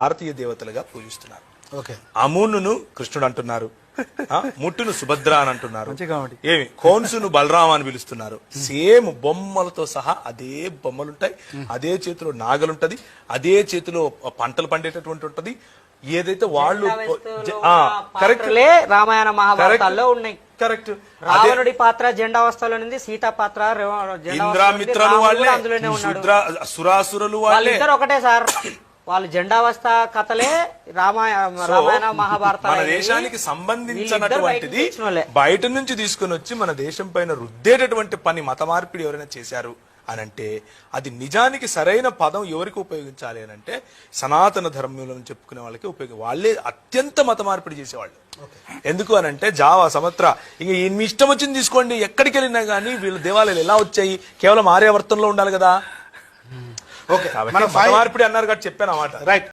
భారతీయ దేవతలుగా పూజిస్తున్నారు. ఓకే. అమూనును కృష్ణుడు అంటున్నారు. ముట్టును సుభద్ర అని అంటున్నారు. ఏమి? కోన్సును బలరామ అని పిలుస్తున్నారు. సేమ్ బొమ్మలతో సహా అదే బొమ్మలు ఉంటాయి అదే చేతిలో నాగలుంటది అదే చేతిలో పంటలు పండేటటువంటి ఉంటది. ఏదైతే వాళ్ళు కరెక్ట్ రామాయణ మహాభారతాల్లో ఉన్నాయి. కరెక్ట్ రావణుడి పాత్ర జెండా వస్తాలో ఉంది సీత పాత్ర ఇంద్రామిత్రులు వాళ్ళే. సురాసురులు వాళ్ళే. ఒకటే సార్. వాళ్ళు జెండావస్థ కథలే రామాయ సో, రామాయణ మహాభారత మన దేశానికి సంబంధించినటువంటిది బయట నుంచి తీసుకొని వచ్చి మన దేశం పైన రుద్దేటటువంటి పని మత మార్పిడి ఎవరైనా చేశారు అని అంటే అది నిజానికి సరైన పదం ఎవరికి ఉపయోగించాలి అని అంటే సనాతన ధర్మంలో చెప్పుకునే వాళ్ళకి ఉపయోగం. వాళ్ళే అత్యంత మత మార్పిడి చేసేవాళ్ళు. ఎందుకు అని అంటే జావా సమత్ర ఇంక ఈ మీ ఇష్టం వచ్చింది తీసుకోండి ఎక్కడికి వెళ్ళినా కానీ వీళ్ళ దేవాలయాలు ఎలా వచ్చాయి? కేవలం ఆర్యావర్తంలో ఉండాలి కదా? ఓకే మన మార్పిడి అన్నారు కాబట్టి చెప్పాను అన్నమాట రైట్.